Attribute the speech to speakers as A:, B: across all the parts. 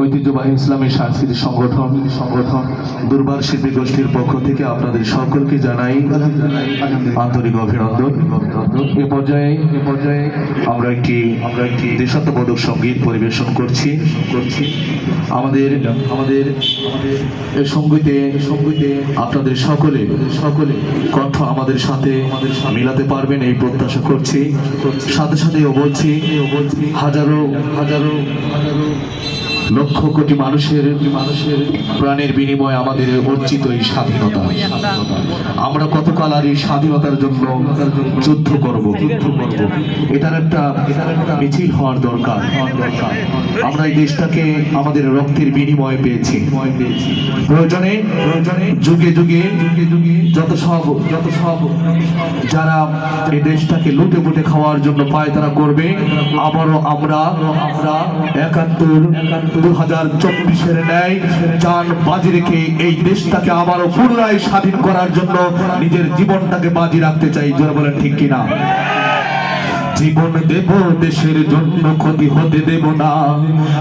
A: ঐতিহ্যবাহী ইসলামী সাংস্কৃতিক সংগঠন সংগঠন দুর্বার শিল্পী গোষ্ঠীর পক্ষ থেকে আপনাদের সকলকে জানাই আন্তরিক অভিনন্দন। এ পর্যায়ে এ পর্যায়ে আমরা একটি আমরা একটি দেশাত্মবোধক সংগীত পরিবেশন করছি। করছি আমাদের আমাদের আমাদের সঙ্গীতে সঙ্গীতে আপনাদের সকলে সকলে কণ্ঠ আমাদের সাথে আমাদের মিলাতে পারবেন এই প্রত্যাশা করছি। সাথে সাথে ও বলছি হাজারো হাজারো হাজারো লক্ষ কোটি মানুষের মানুষের প্রাণের বিনিময়ে আমাদের অর্জিত এই স্বাধীনতা। আমরা কতকাল আর এই স্বাধীনতার জন্য যুদ্ধ করব যুদ্ধ করব? এটার একটা এটার একটা মিছিল হওয়ার দরকার। আমরা এই দেশটাকে আমাদের রক্তের বিনিময়ে পেয়েছি। প্রয়োজনে প্রয়োজনে যুগে যুগে যুগে যুগে যত সব যত সব যারা এই দেশটাকে লুটে পুটে খাওয়ার জন্য পায় তারা করবে। আবারও আমরা আমরা একাত্তর দু হাজার চব্বিশের ন্যায় যান বাজি রেখে এই দেশটাকে আবারও পুনরায় স্বাধীন করার জন্য নিজের জীবনটাকে বাজি রাখতে চাই। জোরে বলেন ঠিক কিনা? জীবন দেব, দেশের জন্য ক্ষতি হতে দেব না।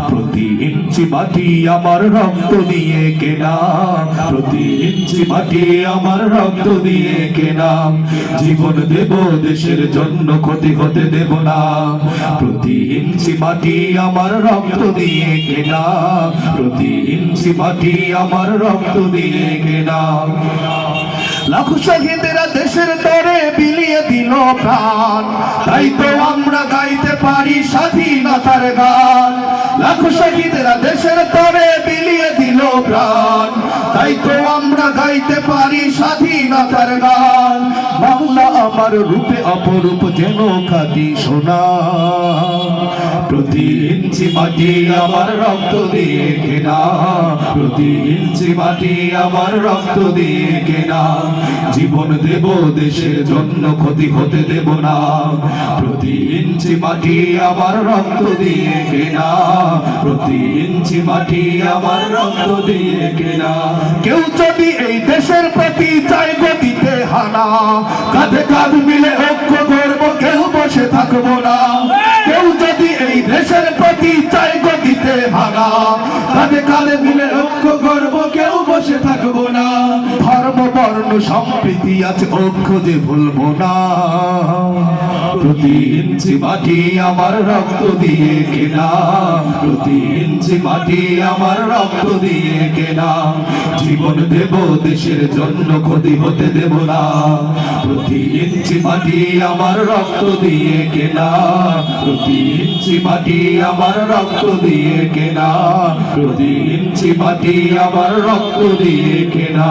A: প্রতি ইঞ্চি মাটি আমার রক্ত দিয়ে কেনা। প্রতি ইঞ্চি মাটি আমার রক্ত দিয়ে কেনা। জীবন দেব, দেশের জন্য ক্ষতি হতে দেব না। প্রতি ইঞ্চি মাটি আমার রক্ত দিয়ে কেনা। প্রতি ইঞ্চি মাটি আমার রক্ত দিয়ে কেনা। লাখ শহীদেরা দেশের তরে বিলিয়ে প্রাণ। তাই তো আমরা গাইতে পারি স্বাধীনতার গান। লাখ শহীদেরা দেশের তরে বিলিয়ে দিল প্রাণ। তাই তো আমরা গাইতে পারি স্বাধীনতার গান। বাংলা আমার রূপে অপরূপ যেন খাটি সোনা। প্রতি ইঞ্চি মাটি আমার রক্ত দিয়ে কেনা প্রতি ইঞ্চি মাটি আমার রক্ত দিয়ে কেনা। জীবন দেব দেশের জন্য, ক্ষতি হতে দেব না। প্রতি ইঞ্চি মাটি আমার রক্ত দিয়ে কেনা। প্রতি ইঞ্চি মাটি আমার রক্ত দিয়ে কেনা। কেউ যদি এই দেশের প্রতি চাই গতিতে হানা, কাঁধে কাঁধ মিলে ঐক্য করব, কেউ বসে থাকব না। কাঁধে কাঁধে মিলে ঐক্য করব কেউ বসে থাকব না। ধর্ম, বর্ণ, সম্প্রীতি আছে ঐক্য যে ভুলবো না। প্রতি ইঞ্চি মাটি আমার রক্ত দিয়ে কেনা। প্রতি ইঞ্চি মাটি আমার রক্ত দিয়ে কেনা। জীবন দেব, দেশের জন্য ক্ষতি হতে দেব না। প্রতি ইঞ্চি মাটি আমার রক্ত দিয়ে কেনা। প্রতি ইঞ্চি মাটি আমার রক্ত দিয়ে কেনা। প্রতি ইঞ্চি মাটি আমার রক্ত দিয়ে কেনা